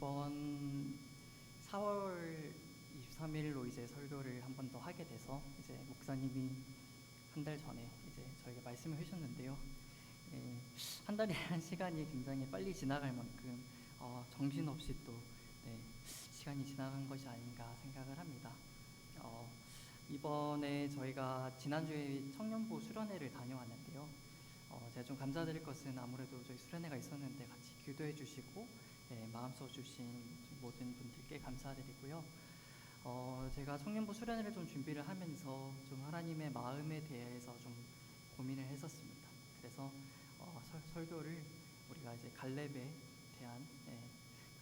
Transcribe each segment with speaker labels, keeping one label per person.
Speaker 1: 이번 4월 23일로 이제 설교를 한 번 더 하게 돼서 이제 목사님이 한 달 전에 이제 저에게 말씀을 해주셨는데요. 예, 한 달이라는 시간이 굉장히 빨리 지나갈 만큼 어, 정신없이 또 네, 시간이 지나간 것이 아닌가 생각을 합니다. 어, 이번에 저희가 지난주에 청년부 수련회를 다녀왔는데요. 어, 제가 좀 감사드릴 것은 아무래도 저희 수련회가 있었는데 같이 기도해 주시고 예, 마음 써 주신 모든 분들께 감사드리고요. 어, 제가 청년부 수련회를 좀 준비를 하면서 좀 하나님의 마음에 대해서 좀 고민을 했었습니다. 그래서 어, 설, 설교를 우리가 이제 갈렙에 대한 예,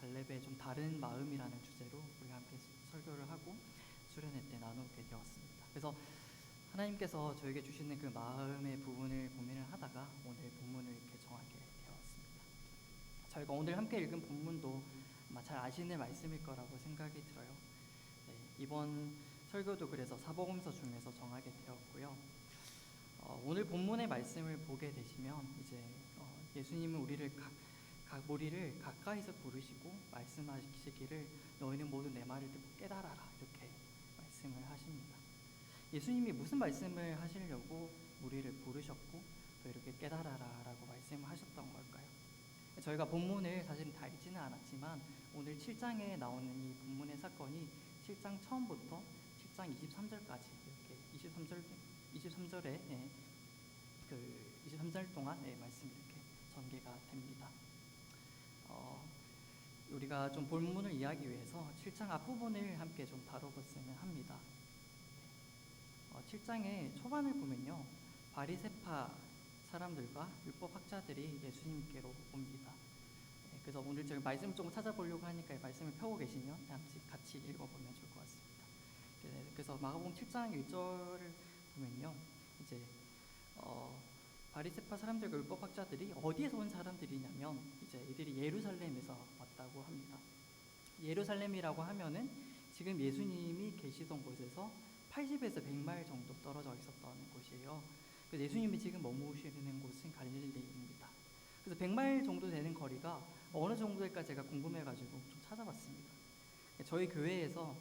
Speaker 1: 갈렙의 좀 다른 마음이라는 주제로 우리가 함께 설교를 하고 수련회 때 나누게 되었습니다. 그래서 하나님께서 저에게 주시는 그 마음의 부분을 고민을 하다가 오늘 본문을 이렇게 정하게 되었습니다. 저희가 오늘 함께 읽은 본문도 잘 아시는 말씀일 거라고 생각이 들어요. 네, 이번 설교도 그래서 사복음서 중에서 정하게 되었고요. 어, 오늘 본문의 말씀을 보게 되시면 이제 어, 예수님은 우리를 각, 각 우리를 가까이서 부르시고 말씀하시기를 너희는 모두 내 말을 듣고 깨달아라 이렇게 말씀을 하십니다. 예수님이 무슨 말씀을 하시려고 우리를 부르셨고 또 이렇게 깨달아라라고 말씀을 하셨던 걸까요? 저희가 본문을 사실은 다 읽지는 않았지만 오늘 7장에 나오는 이 본문의 사건이 7장 처음부터 7장 23절까지 이렇게 23절 23절에 예, 그 23절 동안 예, 말씀 이렇게 전개가 됩니다. 어, 우리가 좀 본문을 이해하기 위해서 7장 앞부분을 함께 좀 다뤄봤으면 합니다. 어, 7장의 초반을 보면요. 바리세파 사람들과 율법 학자들이 예수님께로 옵니다. 예, 그래서 오늘 제가 말씀 좀 찾아보려고 하니까 이 말씀을 펴고 계시면 같이, 같이 읽어보면 좋을 것 같습니다. 예, 그래서 마가복음 7장 1절을 보면요. 이제 어, 바리세파 사람들과 율법 학자들이 어디에서 온 사람들이냐면 이제 이들이 예루살렘에서 왔다고 합니다. 예루살렘이라고 하면은 지금 예수님이 계시던 곳에서 80에서 100마일 정도 떨어져 있었던 곳이에요. 그래서 예수님이 지금 머무시는 곳은 갈릴리입니다. 그래서 100마일 정도 되는 거리가 어느 정도일까 제가 궁금해가지고 좀 찾아봤습니다. 저희 교회에서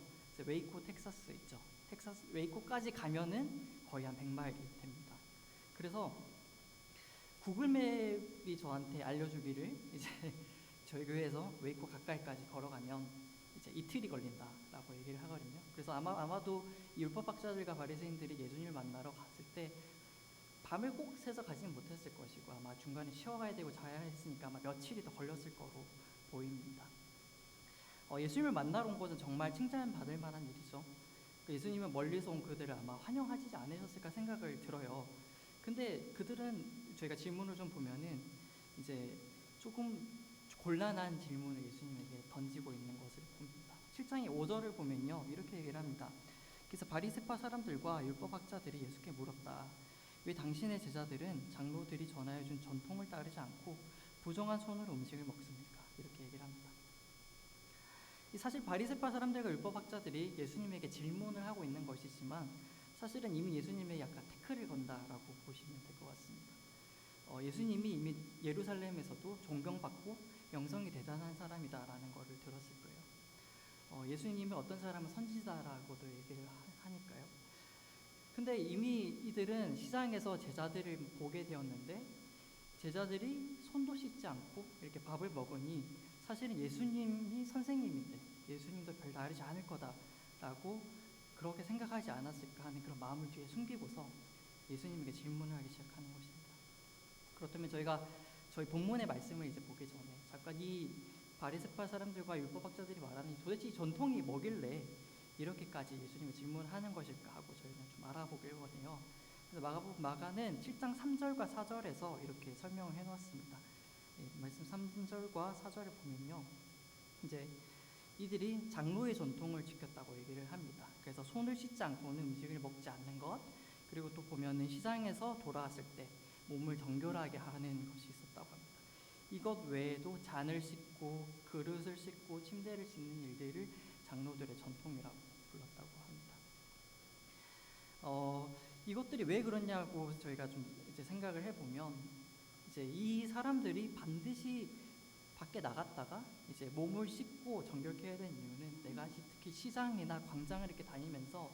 Speaker 1: 웨이코 텍사스 있죠. 텍사스 웨이코까지 가면은 거의 한 100마일이 됩니다. 그래서 구글맵이 저한테 알려주기를 이제 저희 교회에서 웨이코 가까이까지 걸어가면 이제 이틀이 걸린다라고 얘기를 하거든요. 그래서 아마 아마도 이 율법 학자들과 바리새인들이 예수님을 만나러 갔을 때 밤을 꼭 새서 가지는 못했을 것이고 아마 중간에 쉬어가야 되고 자야 했으니까 아마 며칠이 더 걸렸을 거로 보입니다. 어, 예수님을 만나러 온 것은 정말 칭찬받을 만한 일이죠. 그 예수님은 멀리서 온 그들을 아마 환영하지 않으셨을까 생각을 들어요. 근데 그들은 저희가 질문을 좀 보면은 이제 조금 곤란한 질문을 예수님에게 던지고 있는 것을 봅니다. 7장의 5절을 보면요. 이렇게 얘기를 합니다. 그래서 바리새파 사람들과 율법학자들이 예수께 물었다. 왜 당신의 제자들은 장로들이 전하여 준 전통을 따르지 않고 부정한 손으로 음식을 먹습니까? 이렇게 얘기를 합니다. 사실 바리새파 사람들과 율법학자들이 예수님에게 질문을 하고 있는 것이지만 사실은 이미 예수님의 약간 태클을 건다라고 보시면 될 것 같습니다. 어, 예수님이 이미 예루살렘에서도 존경받고 영성이 대단한 사람이다라는 것을 들었을 거예요. 어, 예수님이 어떤 사람은 선지자라고도 얘기를 하, 하니까요. 근데 이미 이들은 시장에서 제자들을 보게 되었는데 제자들이 손도 씻지 않고 이렇게 밥을 먹으니 사실은 예수님이 선생님인데 예수님도 별 다르지 않을 거다라고 그렇게 생각하지 않았을까 하는 그런 마음을 뒤에 숨기고서 예수님에게 질문을 하기 시작하는 것입니다. 그렇다면 저희가 저희 본문의 말씀을 이제 보기 전에 잠깐 이 바리새파 사람들과 율법학자들이 말하는 도대체 이 전통이 뭐길래 이렇게까지 예수님을 질문하는 것일까 하고 저희는 좀 알아보길 원해요. 그래서 마가복 마가는 7장 3절과 4절에서 이렇게 설명을 해놓았습니다. 예, 말씀 3절과 4절을 보면요, 이제 이들이 장로의 전통을 지켰다고 얘기를 합니다. 그래서 손을 씻지 않고 는 음식을 먹지 않는 것, 그리고 또 보면은 시장에서 돌아왔을 때 몸을 정결하게 하는 것이 있었다고 합니다. 이것 외에도 잔을 씻고 그릇을 씻고 침대를 씻는 일들을 장로들의 전통이라고. 어, 이것들이 왜 그러냐고 저희가 좀 이제 생각을 해보면 이제 이 사람들이 반드시 밖에 나갔다가 이제 몸을 씻고 정결케 해야 되는 이유는 내가 시- 특히 시장이나 광장을 이렇게 다니면서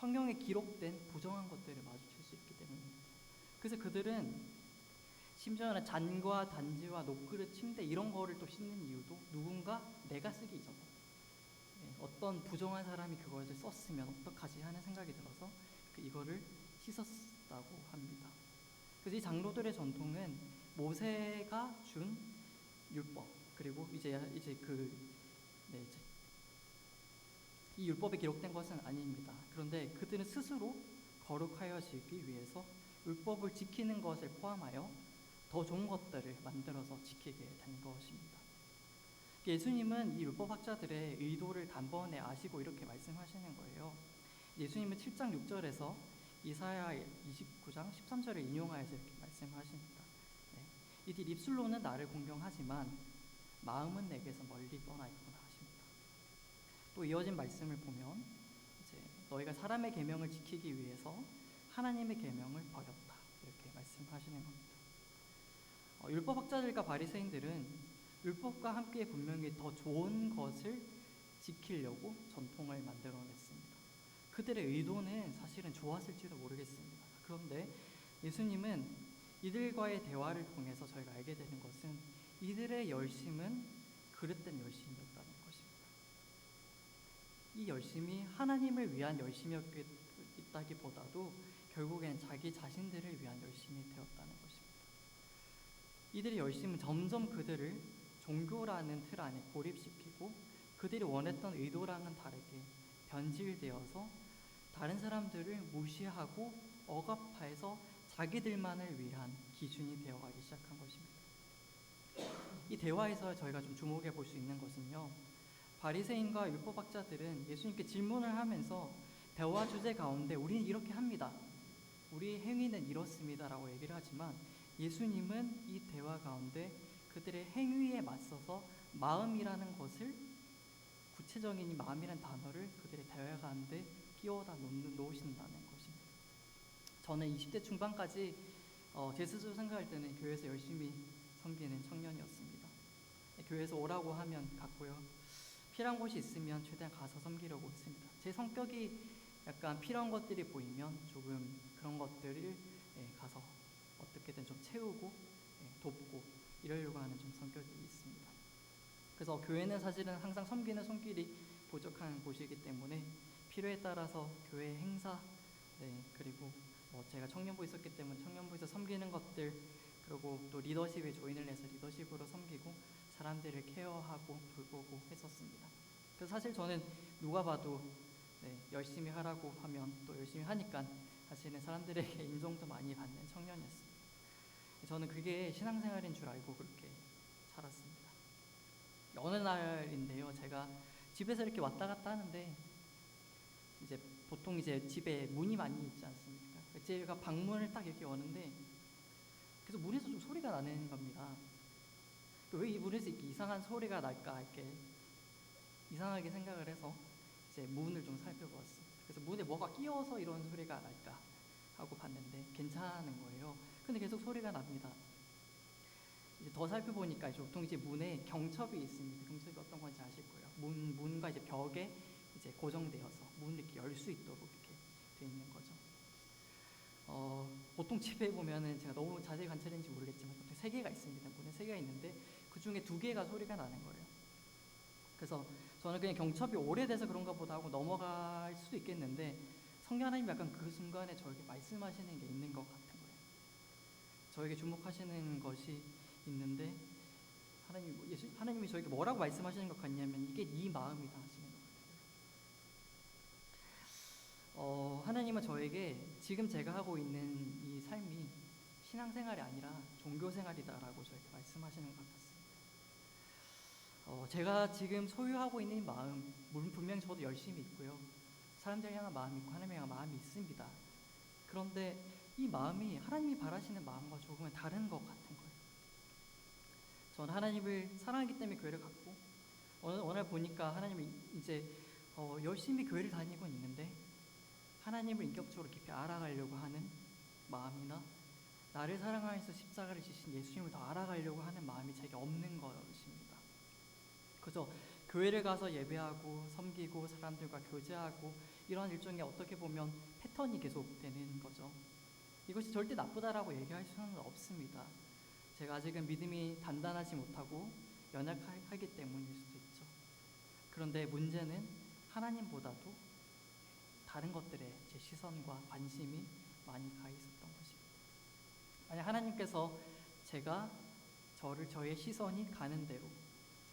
Speaker 1: 성경에 기록된 부정한 것들을 마주칠 수 있기 때문입니다. 그래서 그들은 심지어는 잔과 단지와 녹그릇 침대 이런 거를 또 씻는 이유도 누군가 내가 쓰기 이전 예, 어떤 부정한 사람이 그것을 썼으면 어떡하지 하는 생각이 들어서 그 이거를 씻었다고 합니다. 그래서 이 장로들의 전통은 모세가 준 율법 그리고 이제 이제 그 네, 이제 이 율법에 기록된 것은 아닙니다. 그런데 그들은 스스로 거룩하여지기 위해서 율법을 지키는 것을 포함하여 더 좋은 것들을 만들어서 지키게 된 것입니다. 예수님은 이 율법학자들의 의도를 단번에 아시고 이렇게 말씀하시는 거예요. 예수님은 7장 6절에서 이사야 29장 13절을 인용하여서 이렇게 말씀하십니다. 네. 이들 입술로는 나를 공경하지만 마음은 내게서 멀리 떠나 있구나 하십니다. 또 이어진 말씀을 보면 이제 너희가 사람의 계명을 지키기 위해서 하나님의 계명을 버렸다 이렇게 말씀하시는 겁니다. 어, 율법학자들과 바리새인들은 율법과 함께 분명히 더 좋은 것을 지키려고 전통을 만들어냈습니다. 그들의 의도는 사실은 좋았을지도 모르겠습니다. 그런데 예수님은 이들과의 대화를 통해서 저희가 알게 되는 것은 이들의 열심은 그릇된 열심이었다는 것입니다. 이 열심이 하나님을 위한 열심이었다기보다도 결국엔 자기 자신들을 위한 열심이 되었다는 것입니다. 이들의 열심은 점점 그들을 종교라는 틀 안에 고립시키고 그들이 원했던 의도랑은 다르게 변질되어서 다른 사람들을 무시하고 억압해서 자기들만을 위한 기준이 되어가기 시작한 것입니다. 이 대화에서 저희가 좀 주목해 볼 수 있는 것은요. 바리새인과 율법학자들은 예수님께 질문을 하면서 대화 주제 가운데 우리는 이렇게 합니다. 우리 행위는 이렇습니다라고 얘기를 하지만 예수님은 이 대화 가운데 그들의 행위에 맞서서 마음이라는 것을 구체적인 이 마음이라는 단어를 그들의 대화 가운데 끼워다 놓는, 놓으신다는 것입니다. 저는 20대 중반까지 어, 제 스스로 생각할 때는 교회에서 열심히 섬기는 청년이었습니다. 교회에서 오라고 하면 갔고요. 필요한 곳이 있으면 최대한 가서 섬기려고 했습니다. 제 성격이 약간 필요한 것들이 보이면 조금 그런 것들을 예, 가서 어떻게든 좀 채우고 예, 돕고 이러려고 하는 좀 성격이 있습니다. 그래서 교회는 사실은 항상 섬기는 손길이 부족한 곳이기 때문에 필요에 따라서 교회 행사 네, 그리고 뭐 제가 청년부 있었기 때문에 청년부에서 섬기는 것들 그리고 또 리더십에 조인을 해서 리더십으로 섬기고 사람들을 케어하고 돌보고 했었습니다. 그래서 사실 저는 누가 봐도 네, 열심히 하라고 하면 또 열심히 하니까 사실은 사람들에게 인정도 많이 받는 청년이었습니다. 저는 그게 신앙생활인 줄 알고 그렇게 살았습니다. 어느 날인데요, 제가 집에서 이렇게 왔다 갔다 하는데 이제 보통 이제 집에 문이 많이 있지 않습니까? 제가 방문을 딱 이렇게 여는데 그래서 문에서 좀 소리가 나는 겁니다. 왜 이 문에서 이렇게 이상한 소리가 날까 이렇게 이상하게 생각을 해서 이제 문을 좀 살펴보았습니다. 그래서 문에 뭐가 끼어서 이런 소리가 날까 하고 봤는데 괜찮은 거예요. 근데 계속 소리가 납니다. 이제 더 살펴보니까 이제 보통 이제 문에 경첩이 있습니다. 경첩이 어떤 건지 아실 거예요. 문 문과 이제 벽에 이제 고정되어서 문을 이렇게 열 수 있도록 이렇게 돼 있는 거죠. 어, 보통 집에 보면은 제가 너무 자세히 관찰했는지 모르겠지만 보통 세 개가 있습니다. 문에 세 개가 있는데 그 중에 두 개가 소리가 나는 거예요. 그래서 저는 그냥 경첩이 오래돼서 그런가 보다 하고 넘어갈 수도 있겠는데 성경 하나님 약간 그 순간에 저에게 말씀하시는 게 있는 것 같은 거예요. 저에게 주목하시는 것이 있는데 하나님 예수 하나님이 저에게 뭐라고 말씀하시는 것 같냐면 이게 네 마음이다 하시는 것 같아요. 어, 하나님은 저에게 지금 제가 하고 있는 이 삶이 신앙생활이 아니라 종교생활이다라고 저에게 말씀하시는 것 같았습니다. 어, 제가 지금 소유하고 있는 이 마음, 물론 분명히 저도 열심히 있고요. 사람들 향한 마음이 있고 하나님 향한 마음이 있습니다. 그런데 이 마음이 하나님이 바라시는 마음과 조금은 다른 것 같은 거예요. 저는 하나님을 사랑하기 때문에 교회를 갔고 어느 날 보니까 하나님이 이제 어, 열심히 교회를 다니고 있는데 하나님을 인격적으로 깊이 알아가려고 하는 마음이나 나를 사랑하여서 십자가를 지신 예수님을 더 알아가려고 하는 마음이 제게 없는 것입니다. 그죠? 교회를 가서 예배하고 섬기고 사람들과 교제하고 이런 일종의 어떻게 보면 패턴이 계속되는 거죠. 이것이 절대 나쁘다라고 얘기할 수는 없습니다. 제가 아직은 믿음이 단단하지 못하고 연약하기 때문일 수도 있죠. 그런데 문제는 하나님보다도 다른 것들에 제 시선과 관심이 많이 가 있었던 것입니다. 만약 하나님께서 제가 저를 저의 시선이 가는 대로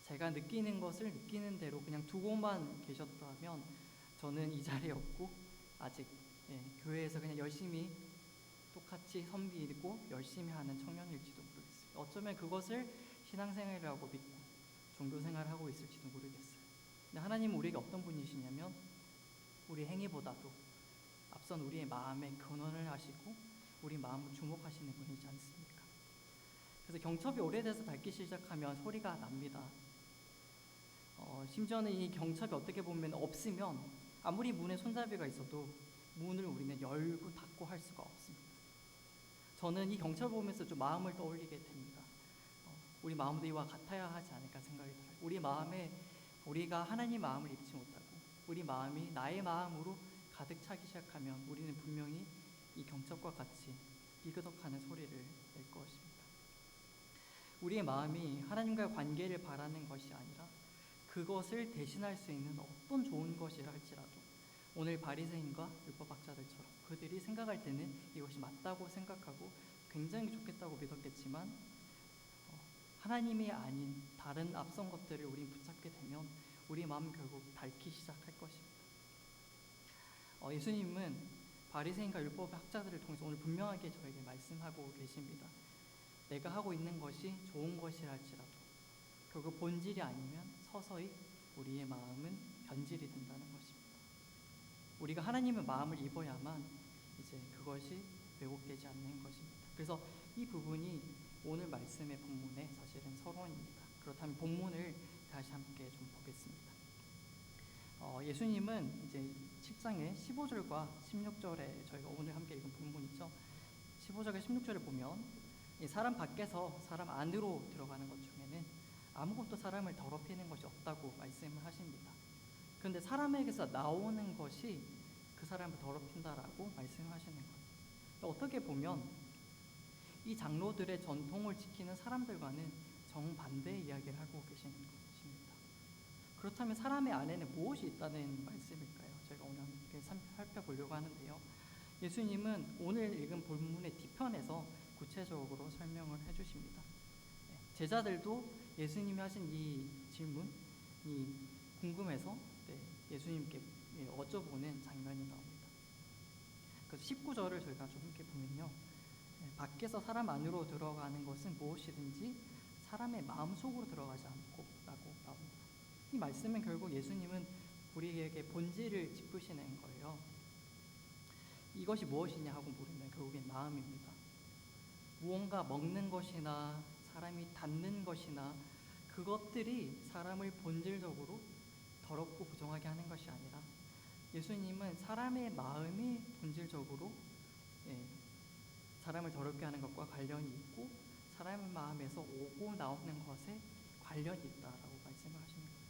Speaker 1: 제가 느끼는 것을 느끼는 대로 그냥 두고만 계셨다면 저는 이 자리에 없고 아직 예, 교회에서 그냥 열심히 똑같이 섬기고 열심히 하는 청년일지도 모르겠어요. 어쩌면 그것을 신앙생활이라고 믿고 종교생활을 하고 있을지도 모르겠어요. 근데 하나님은 우리에게 어떤 분이시냐면 우리 행위보다도 앞선 우리의 마음에 근원을 하시고 우리 마음을 주목하시는 분이지 않습니까? 그래서 경첩이 오래돼서 닳기 시작하면 소리가 납니다. 어, 심지어는 이 경첩이 어떻게 보면 없으면 아무리 문에 손잡이가 있어도 문을 우리는 열고 닫고 할 수가 없습니다. 저는 이 경첩을 보면서 좀 마음을 떠올리게 됩니다. 어, 우리 마음도 이와 같아야 하지 않을까 생각이 들어요. 우리 마음에 우리가 하나님 마음을 입지 못하고 우리 마음이 나의 마음으로 가득 차기 시작하면 우리는 분명히 이 경첩과 같이 비그덕하는 소리를 낼 것입니다. 우리의 마음이 하나님과의 관계를 바라는 것이 아니라 그것을 대신할 수 있는 어떤 좋은 것이라 할지라도 오늘 바리새인과 율법학자들처럼 그들이 생각할 때는 이것이 맞다고 생각하고 굉장히 좋겠다고 믿었겠지만 어, 하나님이 아닌 다른 앞선 것들을 우리 붙잡게 되면 우리 마음 결국 닳기 시작할 것입니다. 어, 예수님은 바리새인과 율법 학자들을 통해서 오늘 분명하게 저에게 말씀하고 계십니다. 내가 하고 있는 것이 좋은 것이라 할지라도 결국 본질이 아니면 서서히 우리의 마음은 변질이 된다는 것입니다. 우리가 하나님의 마음을 입어야만 이제 그것이 왜곡되지 않는 것입니다. 그래서 이 부분이 오늘 말씀의 본문의 사실은 서론입니다. 그렇다면 본문을 다시 함께 좀 보겠습니다. 어, 예수님은 이제 10장의 15절과 16절에 저희가 오늘 함께 읽은 본문이죠. 15절과 16절을 보면 이 사람 밖에서 사람 안으로 들어가는 것 중에는 아무것도 사람을 더럽히는 것이 없다고 말씀을 하십니다. 그런데 사람에게서 나오는 것이 그 사람을 더럽힌다라고 말씀하시는 거예요. 어떻게 보면 이 장로들의 전통을 지키는 사람들과는 정반대의 이야기를 하고 계시는 것입니다. 그렇다면 사람의 안에는 무엇이 있다는 말씀일까요? 제가 오늘 함께 살펴보려고 하는데요. 예수님은 오늘 읽은 본문의 뒤편에서 구체적으로 설명을 해주십니다. 네, 제자들도 예수님이 하신 이 질문이 궁금해서 네, 예수님께 예, 여쭤보는 장면이 나옵니다. 그래서 19절을 저희가 좀 함께 보면요. 네, 밖에서 사람 안으로 들어가는 것은 무엇이든지 사람의 마음 속으로 들어가지 않고 라고 나옵니다. 이 말씀은 결국 예수님은 우리에게 본질을 짚으시는 거예요. 이것이 무엇이냐 하고 물으면 결국엔 마음입니다. 무언가 먹는 것이나 사람이 닿는 것이나 그것들이 사람을 본질적으로 더럽고 부정하게 하는 것이 아니라 예수님은 사람의 마음이 본질적으로 예, 사람을 더럽게 하는 것과 관련이 있고 사람의 마음에서 오고 나오는 것에 관련이 있다라고 말씀을 하시는 거예요.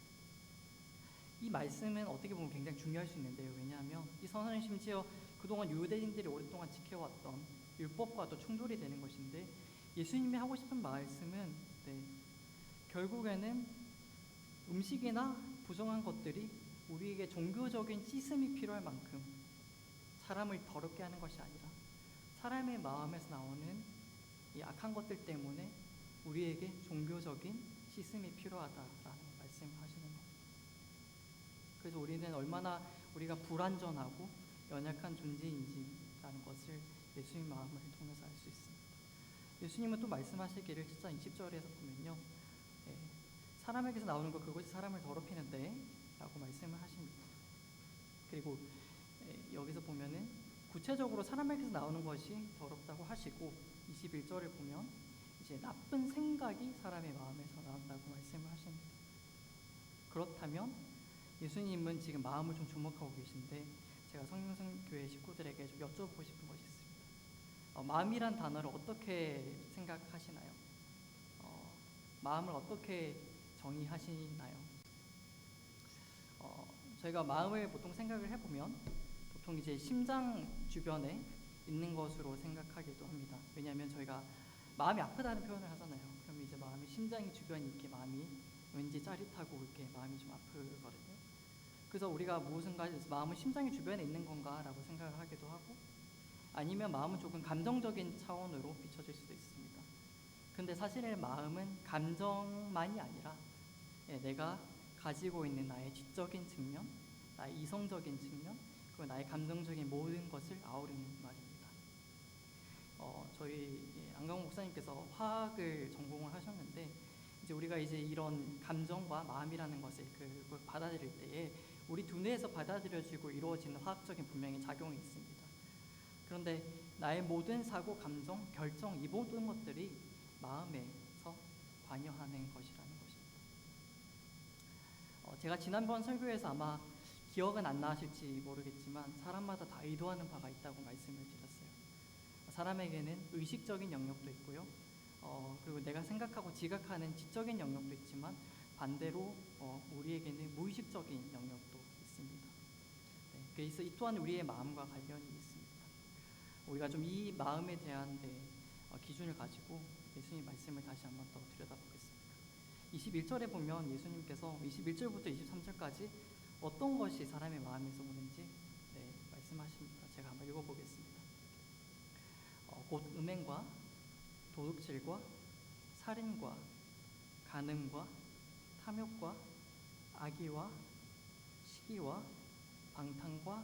Speaker 1: 이 말씀은 어떻게 보면 굉장히 중요할 수 있는데요. 왜냐하면 이 선언은 심지어 그동안 유대인들이 오랫동안 지켜왔던 율법과도 충돌이 되는 것인데 예수님이 하고 싶은 말씀은 네, 결국에는 음식이나 부정한 것들이 우리에게 종교적인 씻음이 필요할 만큼 사람을 더럽게 하는 것이 아니라 사람의 마음에서 나오는 이 악한 것들 때문에 우리에게 종교적인 씻음이 필요하다라는 말씀을 하시는 겁니다. 그래서 우리는 얼마나 우리가 불완전하고 연약한 존재인지라는 것을 예수님 마음을 통해서 알 수 있습니다. 예수님은 또 말씀하시기를 7장 20절에서 보면요. 예, 사람에게서 나오는 것 그것이 사람을 더럽히는데 라고 말씀을 하십니다. 그리고 예, 여기서 보면은 구체적으로 사람에게서 나오는 것이 더럽다고 하시고 21절을 보면 이제 나쁜 생각이 사람의 마음에서 나온다고 말씀을 하십니다. 그렇다면 예수님은 지금 마음을 좀 주목하고 계신데 제가 성령성교회 식구들에게 좀 여쭤보고 싶은 것이 있습니다. 어, 마음이란 단어를 어떻게 생각하시나요? 어, 마음을 어떻게 정의하시나요? 저희가 마음을 보통 생각을 해보면 보통 이제 심장 주변에 있는 것으로 생각하기도 합니다. 왜냐하면 저희가 마음이 아프다는 표현을 하잖아요. 그럼 이제 마음이 심장이 주변이 이렇게 마음이 왠지 짜릿하고 이렇게 마음이 좀 아프거든요. 그래서 우리가 무엇인가 마음은 심장이 주변에 있는 건가라고 생각을 하기도 하고 아니면 마음은 조금 감정적인 차원으로 비춰질 수도 있습니다. 근데 사실은 마음은 감정만이 아니라 예, 내가 가지고 있는 나의 지적인 측면, 나의 이성적인 측면, 그리고 나의 감정적인 모든 것을 아우르는 말입니다. 어, 저희 예, 안강 목사님께서 화학을 전공을 하셨는데 이제 우리가 이제 이런 감정과 마음이라는 것을 그걸 받아들일 때에 우리 두뇌에서 받아들여지고 이루어지는 화학적인 분명히 작용이 있습니다. 그런데 나의 모든 사고, 감정, 결정 이 모든 것들이 마음에서 관여하는 것이라는 것입니다. 어, 제가 지난번 설교에서 아마 기억은 안 나실지 모르겠지만 사람마다 다 의도하는 바가 있다고 말씀을 드렸어요. 사람에게는 의식적인 영역도 있고요. 어, 그리고 내가 생각하고 지각하는 지적인 영역도 있지만 반대로 어, 우리에게는 무의식적인. 네, 그래서 이 또한 우리의 마음과 관련이 있습니다. 우리가 좀 이 마음에 대한 네, 어, 기준을 가지고 예수님 말씀을 다시 한번 더 들여다보겠습니다. 21절에 보면 예수님께서 21절부터 23절까지 어떤 것이 사람의 마음에서 오는지 네, 말씀하십니다. 제가 한번 읽어보겠습니다. 어, 곧 음행과 도둑질과 살인과 간음과 탐욕과 악의와 시기와 방탕과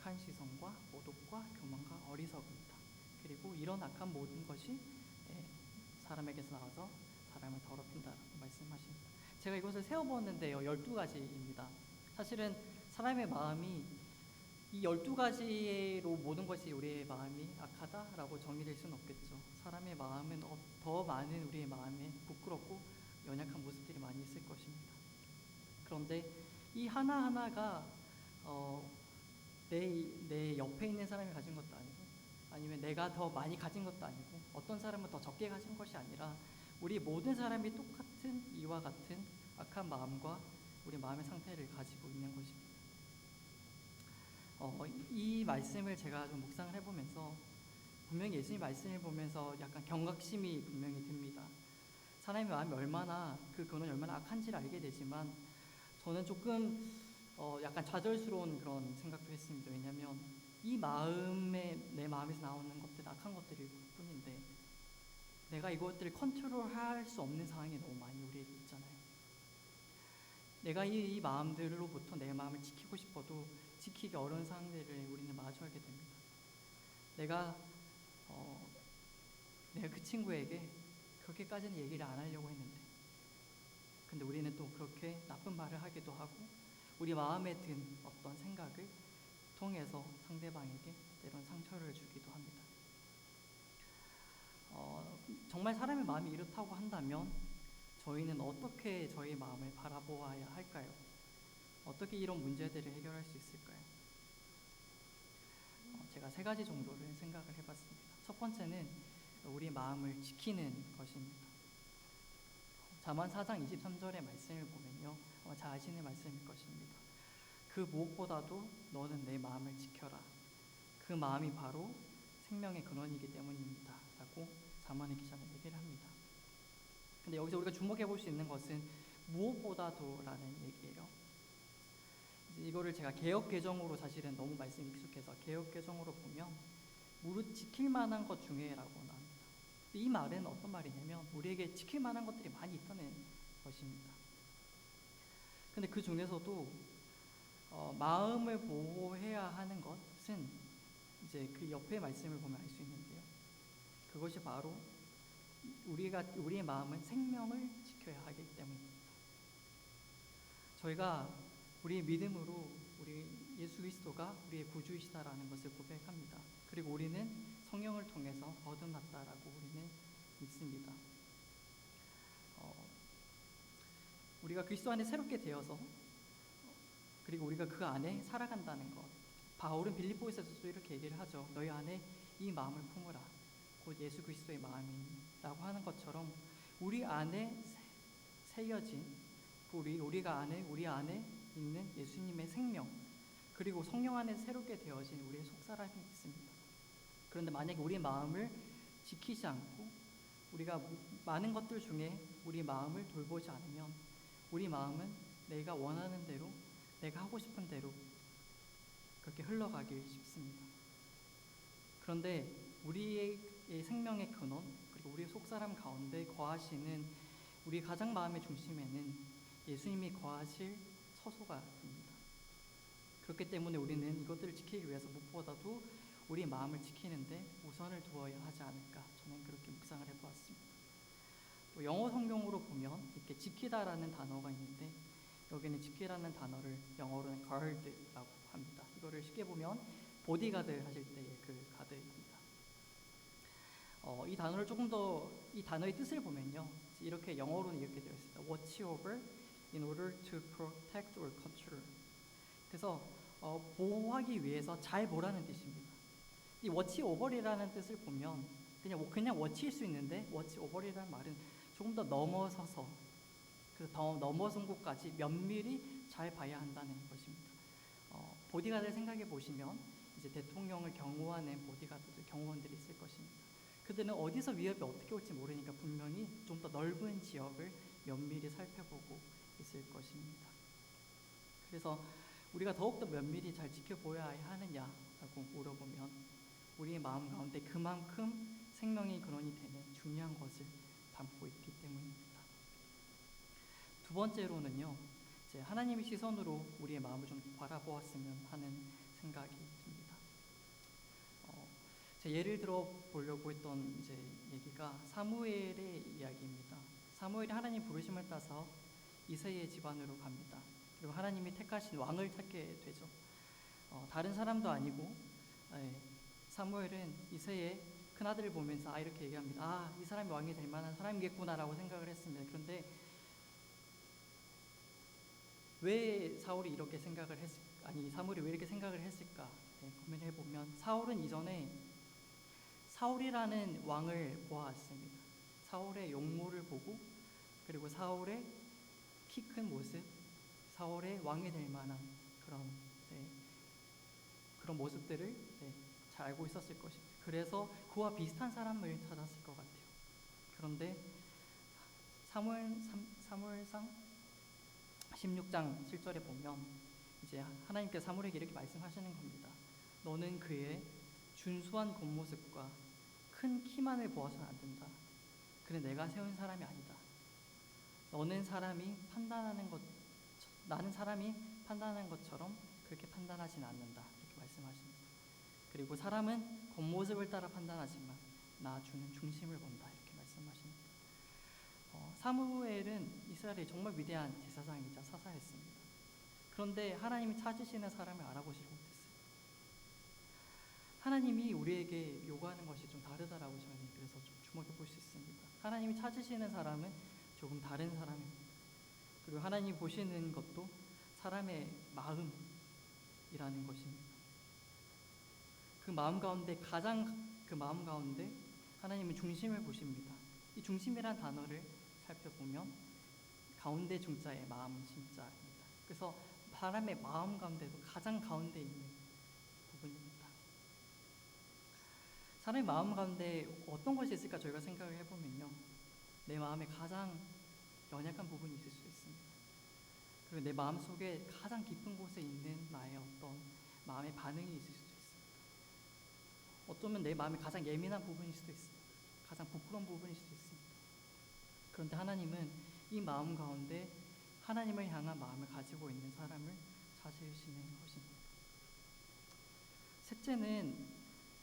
Speaker 1: 악한 시선과 모독과 교만과 어리석음이다. 그리고 이런 악한 모든 것이 예, 사람에게서 나와서 사람을 더럽힌다라고 말씀하십니다. 제가 이것을 세어보았는데요. 12가지입니다. 사실은 사람의 마음이 이 12가지로 모든 것이 우리의 마음이 악하다라고 정의될 수는 없겠죠. 사람의 마음은 어- 더 많은 우리의 마음에 부끄럽고 연약한 모습들이 많이 있을 것입니다. 그런데 이 하나하나가 옆에 있는 사람이 가진 것도 아니고 아니면 내가 더 많이 가진 것도 아니고 어떤 사람은 더 적게 가진 것이 아니라 우리 모든 사람이 똑같은 이와 같은 악한 마음과 우리 마음의 상태를 가지고 있는 것입니다. 어, 이 말씀을 제가 좀 묵상을 해보면서 분명히 예수님 말씀을 보면서 약간 경각심이 분명히 듭니다. 사람의 마음이 얼마나 그 그는 얼마나 악한지를 알게 되지만 저는 조금 어, 약간 좌절스러운 그런 생각도 했습니다. 왜냐하면 이 마음에 내 마음에서 나오는 것들 악한 것들일 뿐인데 내가 이것들을 컨트롤할 수 없는 상황이 너무 많이 우리에게 있잖아요. 내가 이, 이 마음들로부터 내 마음을 지키고 싶어도 지키기 어려운 상황들을 우리는 마주하게 됩니다. 내가 어, 내가 그 친구에게 그렇게까지는 얘기를 안 하려고 했는데, 근데 우리는 또 그렇게 나쁜 말을 하기도 하고, 우리 마음에 든 어떤 생각을 통해서 상대방에게 때론 상처를 주기도 합니다. 어, 정말 사람의 마음이 이렇다고 한다면 저희는 어떻게 저희 마음을 바라보아야 할까요? 어떻게 이런 문제들을 해결할 수 있을까요? 어, 제가 세 가지 정도를 생각을 해봤습니다. 첫 번째는 우리 마음을 지키는 것입니다. 자만 4장 23절의 말씀을 보면요. 잘 아시는 말씀일 것입니다. 그 무엇보다도 너는 내 마음을 지켜라. 그 마음이 바로 생명의 근원이기 때문입니다. 라고 자만의 기자는 얘기를 합니다. 근데 여기서 우리가 주목해 볼 수 있는 것은 무엇보다도라는 얘기예요. 이거를 제가 개혁 개정으로 사실은 너무 말씀이 익숙해서 개혁 개정으로 보면 무릇 지킬 만한 것 중에라고 나옵니다. 이 말은 어떤 말이냐면 우리에게 지킬 만한 것들이 많이 있다는 것입니다. 근데 그 중에서도 어, 마음을 보호해야 하는 것은 이제 그 옆에 말씀을 보면 알 수 있는데요. 그것이 바로 우리가 우리의 마음은 생명을 지켜야 하기 때문입니다. 저희가 우리의 믿음으로 우리 예수 그리스도가 우리의 구주이시다라는 것을 고백합니다. 그리고 우리는 성령을 통해서 거듭났다라고 우리는 믿습니다. 어, 우리가 그리스도 안에 새롭게 되어서 그리고 우리가 그 안에 살아간다는 것. 바울은 빌립보에서도 이렇게 얘기를 하죠. 너희 안에 이 마음을 품으라. 곧 예수 그리스도의 마음이라고 하는 것처럼 우리 안에 새- 새겨진 그 우리 우리가 안에 우리 안에 있는 예수님의 생명 그리고 성령 안에 새롭게 되어진 우리의 속사람이 있습니다. 그런데 만약에 우리 마음을 지키지 않고 우리가 많은 것들 중에 우리 마음을 돌보지 않으면 우리 마음은 내가 원하는 대로 내가 하고 싶은 대로 그렇게 흘러가길 쉽습니다. 그런데 우리의 생명의 근원 그리고 우리의 속사람 가운데 거하시는 우리 가장 마음의 중심에는 예수님이 거하실 처소가 됩니다. 그렇기 때문에 우리는 이것들을 지키기 위해서 무엇보다도 우리 마음을 지키는데 우선을 두어야 하지 않을까 저는 그렇게 묵상을 해보았습니다. 또 영어 성경으로 보면 이렇게 지키다라는 단어가 있는데 여기는 지키라는 단어를 영어로는 guard라고 합니다. 이거를 쉽게 보면 보디가드 하실 때의 그 가드입니다. 어, 이 단어를 조금 더 이 단어의 뜻을 보면요 이렇게 영어로는 이렇게 되어 있습니다. Watch over in order to protect or control. 그래서 어, 보호하기 위해서 잘 보라는 뜻입니다. 이 watch over이라는 뜻을 보면 그냥 그냥 watch일 수 있는데 watch over이라는 말은 조금 더 넘어서서 그래서 더 넘어선 곳까지 면밀히 잘 봐야 한다는 것입니다. 어, 보디가드를 생각해 보시면 이제 대통령을 경호하는 보디가드들 경호원들이 있을 것입니다. 그들은 어디서 위협이 어떻게 올지 모르니까 분명히 좀 더 넓은 지역을 면밀히 살펴보고 있을 것입니다. 그래서 우리가 더욱더 면밀히 잘 지켜보아야 하느냐라고 물어보면 우리의 마음 가운데 그만큼 생명의 근원이 되는 중요한 것을 담고 있기 때문입니다. 두 번째로는요, 이제 하나님의 시선으로 우리의 마음을 좀 바라보았으면 하는 생각이 듭니다. 어, 제 예를 들어 보려고 했던 이제 얘기가 사무엘의 이야기입니다. 사무엘이 하나님 부르심을 따서 이세의 집안으로 갑니다. 그리고 하나님이 택하신 왕을 찾게 되죠. 어, 다른 사람도 아니고 예, 사무엘은 이세의 큰 아들을 보면서 아 이렇게 얘기합니다. 아 이 사람이 왕이 될 만한 사람이겠구나라고 생각을 했습니다. 그런데 왜 사울이 이렇게 생각을 했을 아니 사무엘이 왜 이렇게 생각을 했을까 네, 고민해 보면 사울은 이전에 사울이라는 왕을 보았습니다. 사울의 용모를 보고 그리고 사울의 키 큰 모습, 사울의 왕이 될 만한 그런 네, 그런 모습들을 네, 잘 알고 있었을 것입니다. 그래서 그와 비슷한 사람을 찾았을 것 같아요. 그런데 사무엘 사무엘상 16장 7절에 보면 이제 하나님께서 사무엘에게 이렇게 말씀하시는 겁니다. 너는 그의 준수한 겉모습과 큰 키만을 보아서는 안 된다. 그는 내가 세운 사람이 아니다. 너는 사람이 판단하는 것, 나는 사람이 판단하는 것처럼 그렇게 판단하진 않는다. 이렇게 말씀하십니다. 그리고 사람은 겉모습을 따라 판단하지만 나 주는 중심을 본다. 어, 사무엘은 이스라엘의 정말 위대한 제사장이자 사사였습니다. 그런데 하나님이 찾으시는 사람을 알아보지 못했어요. 하나님이 우리에게 요구하는 것이 좀 다르다라고 저는 그래서 좀 주목해 볼 수 있습니다. 하나님이 찾으시는 사람은 조금 다른 사람입니다. 그리고 하나님 보시는 것도 사람의 마음이라는 것입니다. 그 마음 가운데 가장 그 마음 가운데 하나님은 중심을 보십니다. 이 중심이란 단어를 살펴보면 가운데 중자의 마음 심자입니다. 그래서 사람의 마음 가운데도 가장 가운데 있는 부분입니다. 사람의 마음 가운데 어떤 것이 있을까 저희가 생각을 해보면요. 내 마음에 가장 연약한 부분이 있을 수 있습니다. 그리고 내 마음 속에 가장 깊은 곳에 있는 나의 어떤 마음의 반응이 있을 수도 있습니다. 어쩌면 내 마음이 가장 예민한 부분일 수도 있습니다. 가장 부끄러운 부분일 수도 있습니다. 그런데 하나님은 이 마음 가운데 하나님을 향한 마음을 가지고 있는 사람을 찾으시는 것입니다. 셋째는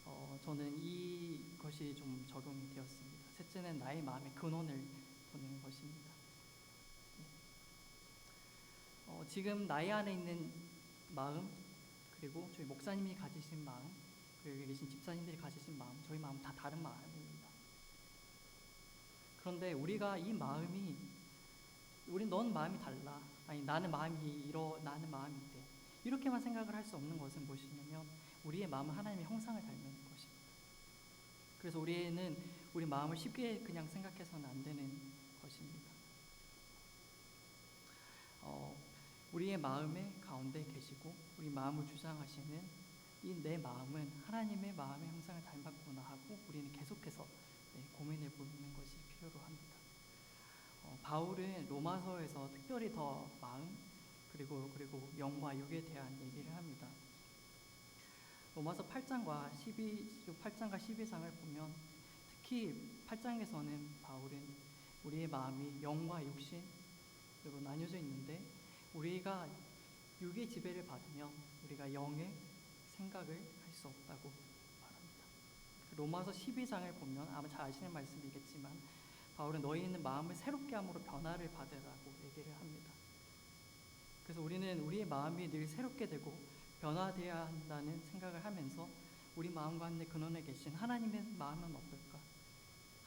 Speaker 1: 어, 저는 이것이 좀 적용이 되었습니다. 셋째는 나의 마음의 근원을 보는 것입니다. 어, 지금 나의 안에 있는 마음 그리고 저희 목사님이 가지신 마음 그리고 계신 집사님들이 가지신 마음 저희 마음 다 다른 마음입니다. 그런데 우리가 이 마음이 우리 넌 마음이 달라 아니 나는 마음이 이러 나는 이래 이렇게만 생각을 할 수 없는 것은 무엇이냐면 우리의 마음은 하나님의 형상을 닮은 것입니다. 그래서 우리는 우리 마음을 쉽게 그냥 생각해서는 안 되는 것입니다. 어, 우리의 마음의 가운데 계시고 우리 마음을 주장하시는 이 내 마음은 하나님의 마음의 형상을 닮았구나 하고 우리는 계속해서 네, 고민해 보는 것이 필요로 합니다. 어, 바울은 로마서에서 특별히 더 마음 그리고 그리고 영과 육에 대한 얘기를 합니다. 로마서 8장과 12 8장과 12장을 보면 특히 8장에서는 바울은 우리의 마음이 영과 육신 그리고 나뉘어져 있는데 우리가 육의 지배를 받으면 우리가 영의 생각을 할 수 없다고 말합니다. 로마서 12장을 보면 아마 잘 아시는 말씀이겠지만 바울은 너희는 마음을 새롭게 함으로 변화를 받으라고 얘기를 합니다. 그래서 우리는 우리의 마음이 늘 새롭게 되고 변화되어야 한다는 생각을 하면서 우리 마음 가운데 근원에 계신 하나님의 마음은 어떨까?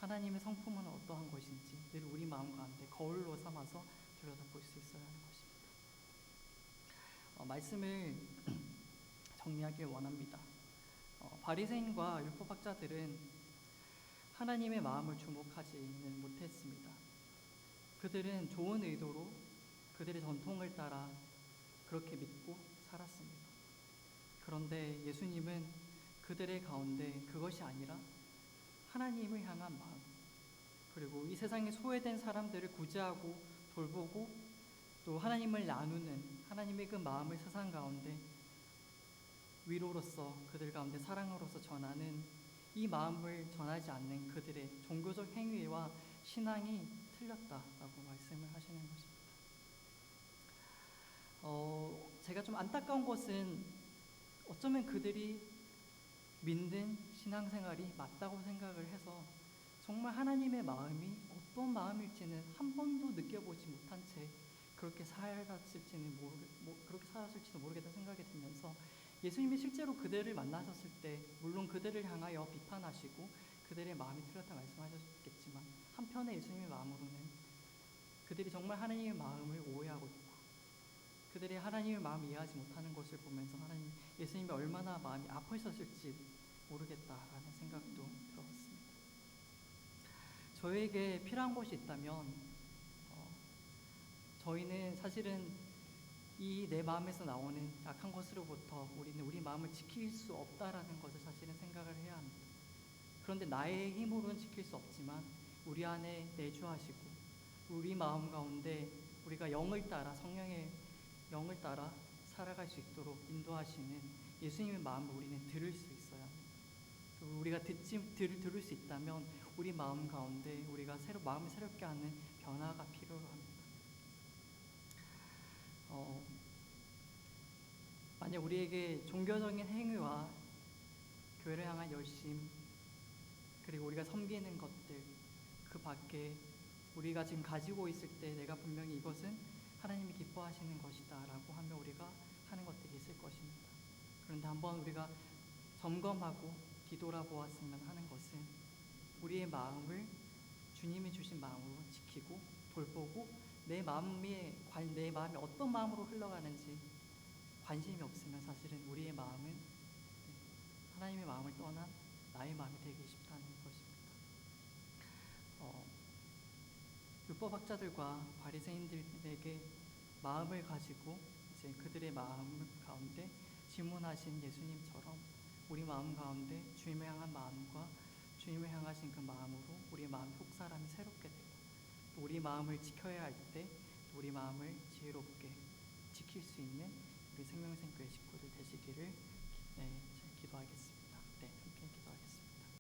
Speaker 1: 하나님의 성품은 어떠한 것인지 늘 우리 마음 가운데 거울로 삼아서 들여다볼 수 있어야 하는 것입니다. 어, 말씀을 정리하길 원합니다. 어, 바리새인과 율법학자들은 하나님의 마음을 주목하지는 못했습니다. 그들은 좋은 의도로 그들의 전통을 따라 그렇게 믿고 살았습니다. 그런데 예수님은 그들의 가운데 그것이 아니라 하나님을 향한 마음, 그리고 이 세상에 소외된 사람들을 구제하고 돌보고 또 하나님을 나누는 하나님의 그 마음을 세상 가운데 위로로서 그들 가운데 사랑으로서 전하는 이 마음을 전하지 않는 그들의 종교적 행위와 신앙이 틀렸다라고 말씀을 하시는 것입니다. 어, 제가 좀 안타까운 것은 어쩌면 그들이 믿는 신앙생활이 맞다고 생각을 해서 정말 하나님의 마음이 어떤 마음일지는 한 번도 느껴보지 못한 채 그렇게 살았을지는 모르 뭐, 그렇게 살았을지도 모르겠다 생각이 들면서 예수님이 실제로 그들을 만나셨을 때 물론 그들을 향하여 비판하시고 그들의 마음이 틀렸다 말씀하셨겠지만 한편에 예수님의 마음으로는 그들이 정말 하나님의 마음을 오해하고 있고 그들이 하나님의 마음을 이해하지 못하는 것을 보면서 하나님 예수님이 얼마나 마음이 아프셨을지 모르겠다라는 생각도 들었습니다. 저에게 필요한 것이 있다면 어, 저희는 사실은 이 내 마음에서 나오는 약한 것으로부터 우리는 우리 마음을 지킬 수 없다라는 것을 사실은 생각을 해야 합니다. 그런데 나의 힘으로는 지킬 수 없지만 우리 안에 내주하시고 우리 마음 가운데 우리가 영을 따라 성령의 영을 따라 살아갈 수 있도록 인도하시는 예수님의 마음을 우리는 들을 수 있어야 합니다. 우리가 듣지 들, 들을 수 있다면 우리 마음 가운데 우리가 새로 마음을 새롭게 하는 변화가 필요합니다. 어, 만약 우리에게 종교적인 행위와 교회를 향한 열심 그리고 우리가 섬기는 것들 그 밖에 우리가 지금 가지고 있을 때 내가 분명히 이것은 하나님이 기뻐하시는 것이다라고 하며 우리가 하는 것들이 있을 것입니다. 그런데 한번 우리가 점검하고 뒤돌아보았으면 하는 것은 우리의 마음을 주님이 주신 마음으로 지키고 돌보고 내 마음이 관- 내 마음이 어떤 마음으로 흘러가는지 관심이 없으면 사실은 우리의 마음은 하나님의 마음을 떠난 나의 마음이 되기 쉽다는 것입니다. 어, 율법학자들과 바리새인들에게 마음을 가지고 이제 그들의 마음 가운데 질문하신 예수님처럼 우리 마음 가운데 주님을 향한 마음과 주님을 향하신 그 마음으로 우리 마음 속 사람이 새롭게 되고 또 우리 마음을 지켜야 할 때 우리 마음을 지혜롭게 지킬 수 있는 그 생명생교의 식구들 되시기를 예, 기, 네, 기도하겠습니다.